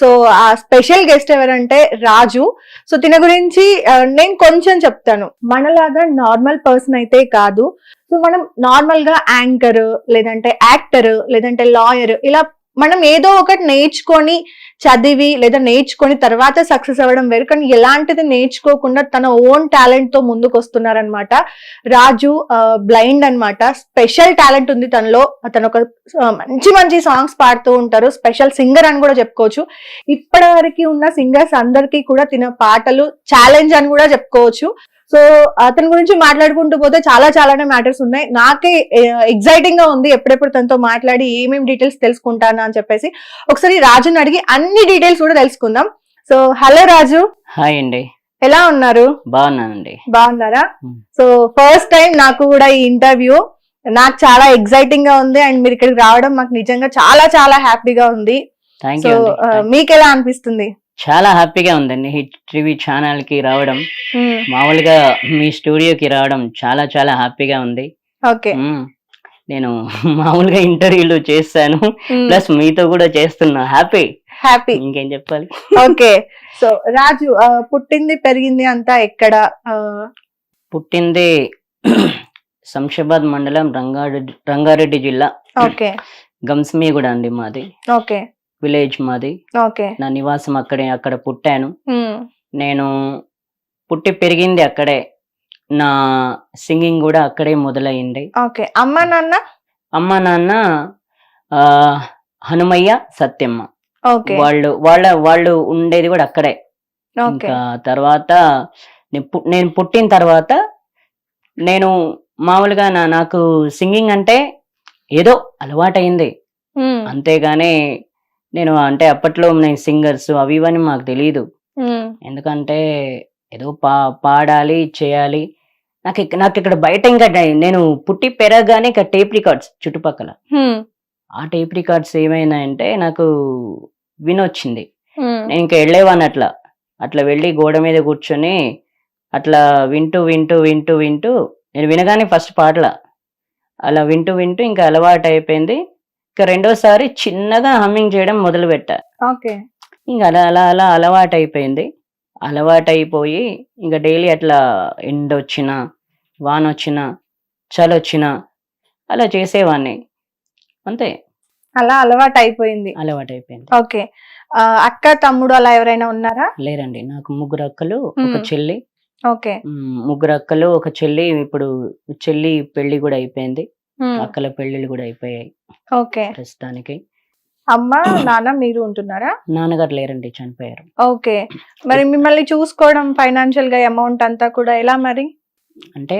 So ఆ special guest ఎవరంటే రాజు. So తిన గురించి నేను కొంచెం చెప్తాను. మనలాగా నార్మల్ పర్సన్ అయితే కాదు. సో మనం నార్మల్గా యాంకర్ లేదంటే యాక్టర్ లేదంటే లాయర్ ఇలా మనం ఏదో ఒకటి నేర్చుకొని చదివి లేదా నేర్చుకొని తర్వాత సక్సెస్ అవ్వడం వేరు. కానీ ఎలాంటిది నేర్చుకోకుండా తన ఓన్ టాలెంట్తో ముందుకు వస్తున్నారనమాట రాజు బ్లైండ్ అన్నమాట. స్పెషల్ టాలెంట్ ఉంది తనలో. అతను ఒక మంచి మంచి సాంగ్స్ పాడుతూ ఉంటారు. స్పెషల్ సింగర్ అని కూడా చెప్పుకోవచ్చు. ఇప్పటి వరకు ఉన్న సింగర్స్ అందరికీ కూడా తిన పాటలు ఛాలెంజ్ అని కూడా చెప్పుకోవచ్చు. సో అతని గురించి మాట్లాడుకుంటూ పోతే చాలా చాలానే మ్యాటర్స్ ఉన్నాయి. నాకే ఎగ్జైటింగ్గా ఉంది ఎప్పుడెప్పుడు తనతో మాట్లాడి ఏమేమి డీటెయిల్స్ తెలుసుకుంటానా అని చెప్పేసి. ఒకసారి రాజుని అడిగి అన్ని డీటెయిల్స్ కూడా తెలుసుకుందాం. సో హలో రాజు. హాయ్ అండి. ఎలా ఉన్నారు? బాగున్నానండి. బాగున్నారా? Hmm. సో ఫస్ట్ టైం నాకు కూడా ఈ ఇంటర్వ్యూ నాకు చాలా ఎగ్జైటింగ్గా ఉంది అండ్ మీరు ఇక్కడికి రావడం మాకు నిజంగా చాలా చాలా హ్యాపీగా ఉంది. సో యూ మీకు ఎలా అనిపిస్తుంది? చాలా హ్యాపీగా ఉందండి. హిట్ టీవీ ఛానల్కి రావడం మామూలుగా మీ స్టూడియోకి రావడం చాలా చాలా హ్యాపీగా ఉంది. ఓకే. నేను మామూలుగా ఇంటర్వ్యూలు చేస్తాను. ప్లస్ మీతో కూడా చేస్తున్నా. హ్యాపీ. హ్యాపీ. ఇంకేం చెప్పాలి? ఓకే. సో రాజు పుట్టింది పెరిగింది అంతా ఎక్కడ? పుట్టింది శంషాబాద్ మండలం రంగారెడ్డి రంగారెడ్డి జిల్లా. ఓకే. గంస్మీగూడ అండి మాది. ఓకే. విలేజ్ మాది. ఓకే. నా నివాసం అక్కడే అక్కడ పుట్టాను. నేను పుట్టి పెరిగింది అక్కడే. నా సింగింగ్ కూడా అక్కడే మొదలైంది ఓకే. అమ్మ నాన్న? అమ్మ నాన్న హనుమయ్య సత్యమ్మ. ఓకే. వాళ్ళు వాళ్ళ వాళ్ళు ఉండేది కూడా అక్కడే. ఓకే. ఇంకా తర్వాత నేను పుట్టిన తర్వాత నేను మామూలుగా నా నాకు సింగింగ్ అంటే ఏదో అలవాటైంది. అంతేగాని నేను అంటే అప్పట్లో నేను సింగర్స్ అవి ఇవని మాకు తెలియదు ఎందుకంటే ఏదో పా పాడాలి చేయాలి. నాకు నాకు ఇక్కడ బయట ఇంకా నేను పుట్టి పెరగగానే ఇక్కడ టేప్ రికార్డ్స్ చుట్టుపక్కల. ఆ టేప్ రికార్డ్స్ ఏమైనాయంటే నాకు వినొచ్చింది. నేను ఇంకా వెళ్ళేవాడిని అట్లా. అట్లా వెళ్ళి గోడ మీద కూర్చొని అట్లా వింటూ వింటూ వింటూ వింటూ నేను వినగానే ఫస్ట్ పాటల. అలా వింటూ వింటూ ఇంకా అలవాటు అయిపోయింది ఇంకా రెండోసారి చిన్నగా హమ్మింగ్ చేయడం మొదలు పెట్టా ఓకే. ఇంకా అలా అలా అలా అలవాటు అయిపోయింది అలవాటు అయిపోయి ఇంకా డైలీ అట్లా ఎండ వచ్చినా వాన వచ్చినా చలి వచ్చినా అలా చేసేవాడిని అంతే. అలా అలవాటు అయిపోయింది అలవాటు అయిపోయింది ఓకే అక్క తమ్ముడు అలా ఎవరైనా ఉన్నారా? లేరండి. నాకు ముగ్గురు అక్కలు ఒక. చెల్లి. ఓకే. ముగ్గురు అక్కలు ఒక చెల్లి ఇప్పుడు చెల్లి పెళ్ళి కూడా అయిపోయింది. అక్కల పెళ్ళిళ్ళు కూడా అయిపోయాయి. ఓకే. ప్రస్తుతానికి. అమ్మ నాన్న మీరు ఉంటున్నారా? నాన్నగారు లేరండి చనిపోయారు. ఓకే. మరి మిమ్మల్ని చూసుకోవడం ఫైనాన్షియల్గా అమౌంట్ అంతా కూడా ఎలా మరి? అంటే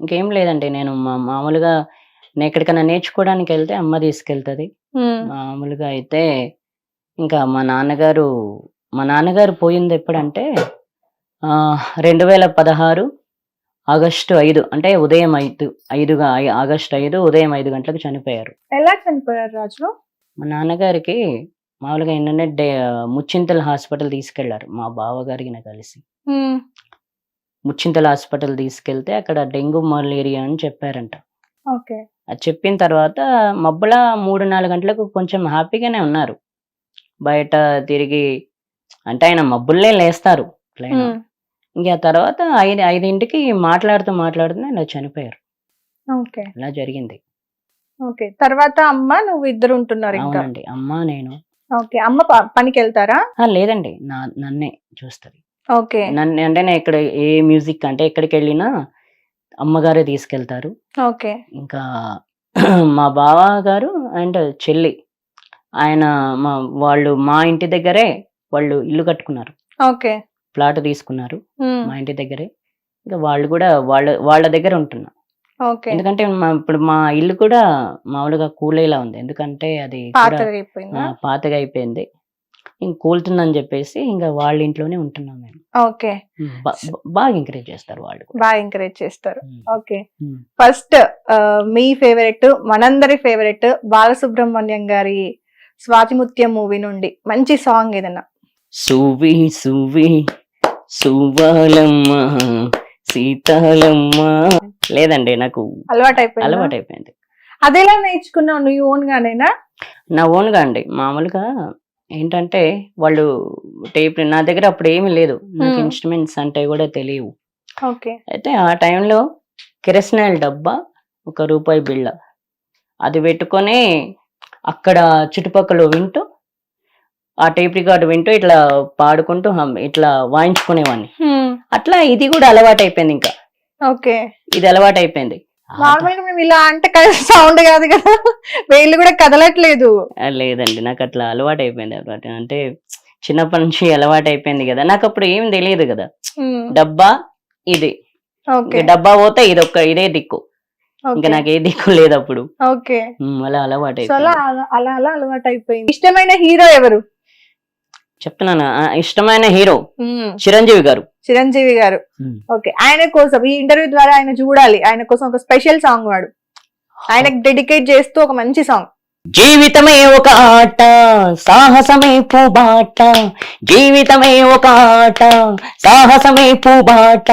ఇంకేం లేదండి నేను మా- మామూలుగా నేను ఎక్కడికైనా నేర్చుకోవడానికి వెళ్తే అమ్మ తీసుకెళ్తది. ఉమ్, మామూలుగా అయితే ఇంకా మా నాన్నగారు మా నాన్నగారు పోయింది ఎప్పుడంటే ఆ, రెండు వేల పదహారు ఆగస్టు ఐదు అంటే ఉదయం ఐదు ఐదుగా ఆగస్టు ఐదు ఉదయం ఐదు గంటలకు చనిపోయారు. ఎలా చనిపోయారు రాజు మా నాన్నగారికి మామూలుగా ఏంటంటే డే ముచ్చింతల హాస్పిటల్ తీసుకెళ్ళారు మా బావగారికి నాకు కలిసి ముచ్చింతల హాస్పిటల్ తీసుకెళ్తే అక్కడ డెంగ్యూ మలేరియా అని చెప్పారంట. ఓకే. అది చెప్పిన తర్వాత మబ్బుల మూడు నాలుగు గంటలకు కొంచెం హ్యాపీగానే ఉన్నారు. బయట తిరిగి అంటే ఆయన మబ్బుల్లే లేస్తారు. ఇంకా తర్వాత ఐదు ఐదింటికి మాట్లాడుతూ మాట్లాడుతూ ఇలా చనిపోయారు. ఓకే. ఇలా జరిగింది. ఓకే. తర్వాత అమ్మ నువ్వు ఇద్దరు ఉంటున్నారు ఇంకా అవునండి. అమ్మ నేను. ఓకే. అమ్మ ప- పనికి వెళ్తారా ఆ, లేదండి. నా నన్నే చూస్తుంది. ఓకే. నన్ను అంటే నేను ఇక్కడ ఏ మ్యూజిక్ అంటే ఎక్కడికి వెళ్ళినా అమ్మగారే తీసుకెళ్తారు. ఓకే. ఇంకా మా బావ గారు అండ్ చెల్లి ఆయన మా వాళ్ళు మా ఇంటి దగ్గరే వాళ్ళు ఇల్లు కట్టుకున్నారు. ఓకే. ప్లాట్ తీసుకున్నారు మా ఇంటి దగ్గరే. ఇంకా వాళ్ళు కూడా వాళ్ళ వాళ్ళ దగ్గర ఉంటున్నా. ఎందుకంటే ఇప్పుడు మా ఇల్లు కూడా మామూలుగా కూలేలా ఉంది. ఎందుకంటే అది పాతగా అయిపోయిందా ఇంక కూలుతుందని చెప్పేసి ఇంకా వాళ్ళ ఇంట్లోనే ఉంటున్నాం మేము. ఓకే. బా- బా- బాగా ఎంకరేజ్ చేస్తారు వాళ్ళు. బాగా ఎంకరేజ్ చేస్తారు. ఓకే. ఫస్ట్ మీ ఫేవరెట్ మనందరి ఫేవరెట్ బాలసుబ్రహ్మణ్యం గారి స్వాతిముత్యం మూవీ నుండి మంచి సాంగ్ ఏదన్నా? సువి సువి. సువాలమ్మ సీతాలమ్మ. లేదండి నాకు అలవాటు అయిపోయింది అలవాటు అయిపోయింది అదెలా నేర్చుకున్నావు నువ్వు ఓన్ గానేనా నా ఓన్గా అండి. మామూలుగా ఏంటంటే వాళ్ళు టేప్ నా దగ్గర అప్పుడు ఏమీ లేదు. నాకు. ఇన్స్ట్రుమెంట్స్ అంటే కూడా తెలియవు. ఓకే. అయితే ఆ టైంలో కిరసనాయిల్ డబ్బా ఒక రూపాయి బిళ్ళ. అది పెట్టుకొని అక్కడ చుట్టుపక్కల వింటూ ఆ టేప్ రికార్డు వింటూ ఇట్లా పాడుకుంటూ హమ్- ఇట్లా వాయించుకునేవాడిని అట్లా ఇది కూడా అలవాటు అయిపోయింది ఇంకా. ఓకే. ఇది అలవాటు అయిపోయింది నార్మల్గా మేము ఇలా అంటే సౌండ్ కాదు కదా. వేళ్ళు కూడా కదలట్లేదు. లేదండి నాకు అట్లా అలవాటు అయిపోయింది అలవాటు అంటే చిన్నప్పటి నుంచి అలవాటు అయిపోయింది కదా. నాకు అప్పుడు ఏం తెలియదు కదా. డబ్బా ఇది. డబ్బా పోతే ఇది ఒక్క ఇదే దిక్కు. ఇంకా నాకు ఏ దిక్కు లేదు అప్పుడు. అలా అలవాటు అలా అలా అలవాటు అయిపోయింది ఇష్టమైన హీరో ఎవరు? చెప్తున్నాను. ఇష్టమైన హీరో చిరంజీవి గారు. చిరంజీవి గారు. ఓకే. ఆయన కోసం ఈ ఇంటర్వ్యూ ద్వారా ఆయన చూడాలి. ఆయన కోసం ఒక స్పెషల్ సాంగ్ వాడు. ఆయనకు డెడికేట్ చేస్తూ ఒక మంచి సాంగ్. జీవితమే ఒక ఆట సాహసమే పూబాట. జీవితమే ఒక ఆట సాహసమే పూబాట.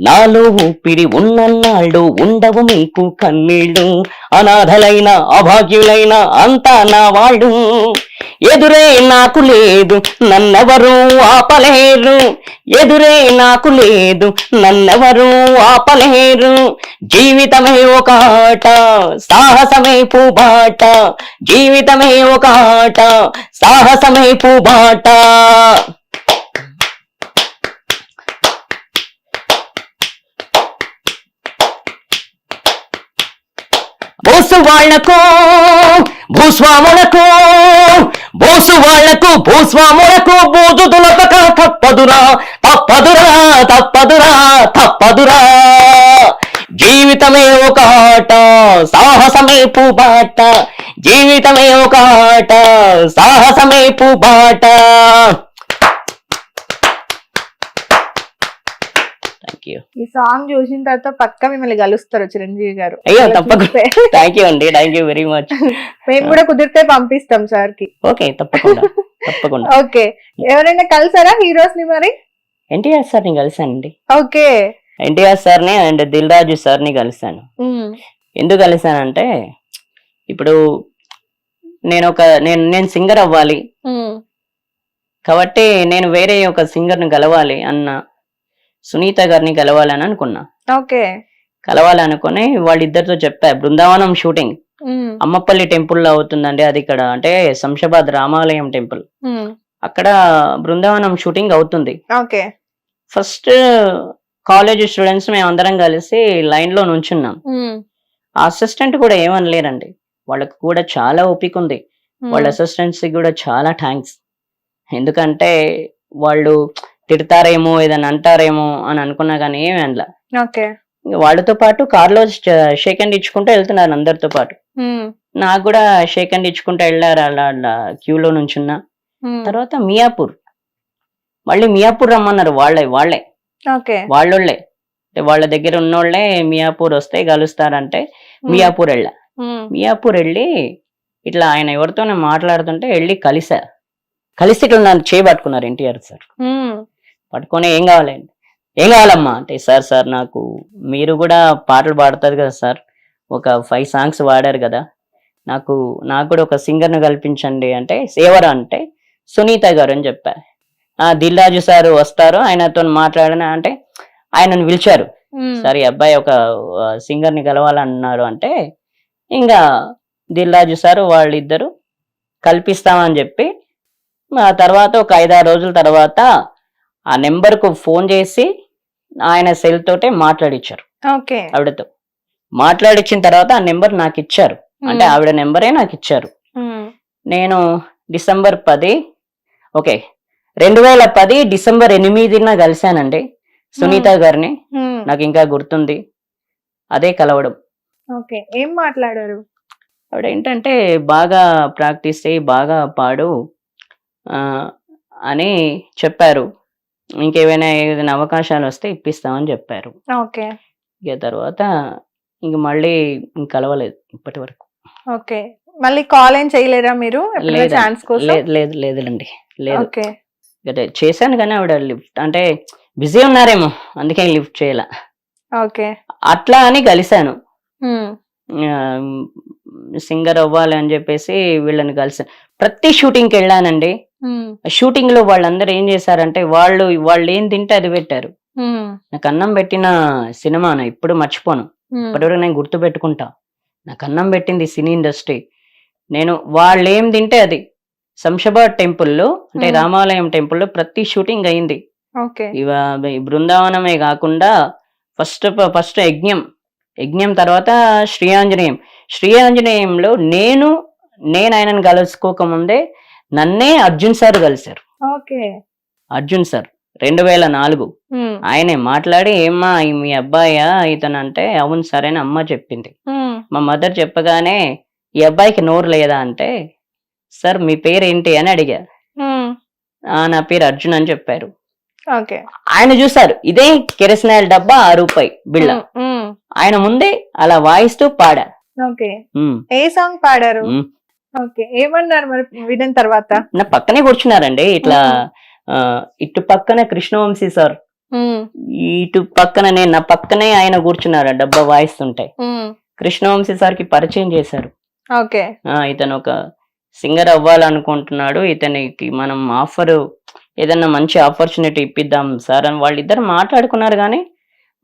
నాలో ఊపిరి ఉన్నన్నాళ్ళు ఉండవు మీకు కన్నీళ్ళు. అనాథలైన అభాగ్యులైన అంతా నా వాళ్ళు. ఎదురే నాకు లేదు నన్నెవరు ఆపలేరు. ఎదురే నాకు లేదు నన్నెవరు ఆపలేరు. జీవితమే ఒక ఆట సాహసమే పూబాట. జీవితమే ఒక ఆట సాహసమే పూబాట. బోసు వాళ్ళకు భూస్వాములకు బోసు వాళ్ళకు భూస్వాములకు బూజు దులపక తప్పదురా తప్పదురా తప్పదురా తప్పదురా. జీవితమే ఒక ఆట సాహసమే పూబాట. జీవితమే ఒక ఆట సాహసమే పూబాట థ్యాంక్ యూ. ఈ సాంగ్ చూసిన తర్వాత పక్క మిమ్మల్ని కలుస్తారు చిరంజీవి గారు. అయ్యో, తప్పకుండా. థ్యాంక్ యూ అండి థ్యాంక్ యూ వెరీ మచ్ మేము కూడా కుదిరితే పంపిస్తాం సార్కి ఓకే తప్పకుండా తప్పకుండా. ఓకే ఎవరైనా కలిసారా హీరోస్ని మరి? ఎన్టీఆర్ సార్ని కలిశానండి ఓకే. ఎన్టీఆర్ సార్ని అండ్ దిల్ రాజు సార్ని కలిశాను ఎందుకు కలిశానంటే ఇప్పుడు నేను ఒక నేను నేను సింగర్ అవ్వాలి. కాబట్టి నేను వేరే ఒక సింగర్ని కలవాలి అన్న సునీత గారిని కలవాలని అనుకున్నా. ఓకే. కలవాలనుకుని వాళ్ళిద్దరితో చెప్పా బృందావనం షూటింగ్. అమ్మపల్లి టెంపుల్లో అవుతుందండి అది ఇక్కడ అంటే శంషాబాద్ రామాలయం టెంపుల్. అక్కడ బృందావనం షూటింగ్ అవుతుంది. ఓకే. ఫస్ట్ కాలేజ్ స్టూడెంట్స్ మేము అందరం కలిసి లైన్లో నుంచున్నాం. అసిస్టెంట్ కూడా ఏమనలేరండి. వాళ్ళకి కూడా చాలా ఓపిక ఉంది. వాళ్ళ అసిస్టెంట్స్ కూడా చాలా థ్యాంక్స్. ఎందుకంటే వాళ్ళు తిడతారేమో ఏదైనా అంటారేమో అని అనుకున్నా కానీ ఏమి అనలా. ఓకే. వాళ్ళతో పాటు కార్లో షేక్ హ్యాండ్ ఇచ్చుకుంటూ వెళ్తున్నారు అందరితో పాటు. నాకు కూడా షేక్ హ్యాండ్ ఇచ్చుకుంటూ వెళ్ళారు అలా అలా క్యూలో నుంచున్నా. తర్వాత మియాపూర్. మళ్ళీ మియాపూర్ రమ్మన్నారు వాళ్ళే వాళ్ళే. వాళ్ళోళ్ళే. అంటే వాళ్ళ దగ్గర ఉన్నోళ్ళే మియాపూర్ వస్తే కలుస్తారంటే మియాపూర్ వెళ్ళా. మియాపూర్ వెళ్ళి ఇట్లా ఆయన ఎవరితోనే మాట్లాడుతుంటే వెళ్ళి కలిసా. కలిసి ఇట్లా నన్ను చేయబట్టుకున్నారు ఎన్టీఆర్ సార్. పట్టుకొని ఏం కావాలండి? ఏం కావాలమ్మా? అంటే సార్ సార్ నాకు మీరు కూడా పాటలు పాడుతుంది కదా సార్. ఒక ఫైవ్ సాంగ్స్ వాడారు కదా. నాకు నాకు కూడా ఒక సింగర్ను కల్పించండి అంటే ఎవరు అంటే సునీత గారు అని చెప్పా. ఆ దిల్రాజు సార్ వస్తారు. ఆయనతో మాట్లాడిన అంటే ఆయనను పిలిచారు. సరే అబ్బాయి ఒక సింగర్ని కలవాలన్నారు అంటే ఇంకా దిల్రాజు సార్ వాళ్ళిద్దరు కల్పిస్తామని చెప్పి ఆ తర్వాత ఒక ఐదారు రోజుల తర్వాత ఆ నెంబర్కు ఫోన్ చేసి ఆయన సెల్ తోటే మాట్లాడిచ్చారు. ఓకే. ఆవిడతో. మాట్లాడిచ్చిన తర్వాత ఆ నెంబర్ నాకు ఇచ్చారు అంటే ఆవిడ నెంబరే నాకు ఇచ్చారు నేను డిసెంబర్ పది ఓకే రెండు వేల పది డిసెంబర్ ఎనిమిదిన కలిశానండి సునీత గారిని. నాకు ఇంకా గుర్తుంది. అదే కలవడం. ఓకే ఏం మాట్లాడారు? ఆవిడ ఏంటంటే బాగా ప్రాక్టీస్ చేయి బాగా పాడు అని చెప్పారు. ఇంకేమైనా ఏదైనా అవకాశాలు వస్తే ఇప్పిస్తామని చెప్పారు. ఓకే. ఇక తర్వాత ఇంక మళ్ళీ కలవలేదు ఇప్పటి వరకు. ఓకే. మళ్ళీ కాల్ ఏం చేయలేరా మీరు? లేదండి. ఛాన్స్ కోసం? లేదు లేదు లేదులేండి. లేదు. చేశాను కానీ ఆవిడ లిఫ్ట్ అంటే బిజీ ఉన్నారేమో అందుకే లిఫ్ట్ చేయాల. ఓకే. అట్లా అని కలిశాను. సింగర్ అవ్వాలి అని చెప్పేసి వీళ్ళని కలిసాను ప్రతి షూటింగ్కి వెళ్ళానండి. షూటింగ్లో వాళ్ళందరూ ఏం చేశారంటే వాళ్ళు వాళ్ళు ఏం తింటే అది పెట్టారు. నాకు అన్నం పెట్టిన సినిమాను ఇప్పుడు మర్చిపోను. ఇప్పటివరకు నేను గుర్తు పెట్టుకుంటా. నాకు అన్నం పెట్టింది సినీ ఇండస్ట్రీ. నేను వాళ్ళు ఏం తింటే అది శంషాబాద్ టెంపుల్లో అంటే. రామాలయం టెంపుల్లో ప్రతి షూటింగ్ అయింది. ఇవ బృందావనమే కాకుండా ఫస్ట్ ఫస్ట్ యజ్ఞం. యజ్ఞం తర్వాత శ్రీ ఆంజనేయం శ్రీ ఆంజనేయంలో నేను నేను ఆయనను కలుసుకోకముందే నన్నే అర్జున్ సార్ కలిశారు. ఓకే. అర్జున్ సార్ రెండు వేల నాలుగు ఆయనే మాట్లాడి ఏమ్మా మీ అబ్బాయా ఇతను అంటే అవును సార్ అని అమ్మ చెప్పింది. మా మదర్ చెప్పగానే ఈ అబ్బాయికి నోరు లేదా అంటే సార్ మీ పేరు ఏంటి అని అడిగా. "ఆ, నా పేరు అర్జున్ అని చెప్పారు. ఓకే. ఆయన చూసారు ఇదే కెరసనాయిల్ డబ్బా ఆ రూపాయి బిళ్ళ. ఆయన ముందే అలా వాయిస్తూ పాడా ఓకే. ఉమ్, ఏ సాంగ్ పాడారు. ఓకే ఏమన్నారు మరి విన్న తర్వాత? నా పక్కనే కూర్చున్నారండి ఇట్లా ఇటు పక్కన కృష్ణవంశీ సార్. ఇటు పక్కన నేను నా పక్కనే ఆయన కూర్చున్నారు డబ్బా వాయిస్తుంటే కృష్ణవంశీ సార్కి పరిచయం చేశారు. ఓకే. ఇతను ఒక సింగర్ అవ్వాలనుకుంటున్నాడు ఇతనికి మనం ఆఫర్ ఏదన్నా మంచి ఆపర్చునిటీ ఇప్పిద్దాం సార్ అని వాళ్ళిద్దరు మాట్లాడుకున్నారు కానీ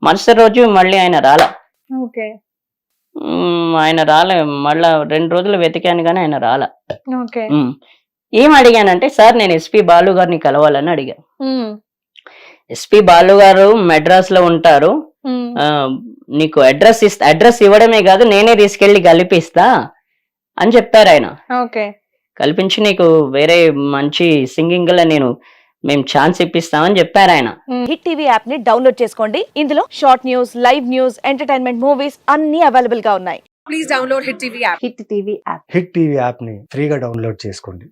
మరుసటి రోజు మళ్ళీ ఆయన రాలా. ఓకే. ఆయన రాలే. మళ్ళా రెండు రోజులు వెతికాను కానీ ఆయన రాలా. ఏం అడిగానంటే సార్ నేను ఎస్పి బాలు గారిని కలవాలని అడిగా. ఎస్పి బాలు గారు మెడ్రాస్లో ఉంటారు నీకు అడ్రస్ ఇస్తా అడ్రస్ ఇవ్వడమే కాదు నేనే తీసుకెళ్ళి కల్పిస్తా అని చెప్పారు ఆయన. ఓకే. కల్పించి నీకు వేరే మంచి సింగింగ్లో నేను మేము ఛాన్స్ ఇప్పిస్తామని చెప్పారు ఆయన. హిట్ టీవీ యాప్ని డౌన్లోడ్ చేసుకోండి. ఇందులో short news live news entertainment movies అన్ని అవైలబుల్గా ఉన్నాయి. Please download Hit TV app. Hit TV app hit TV యాప్ని ఫ్రీగా డౌన్లోడ్ చేసుకోండి.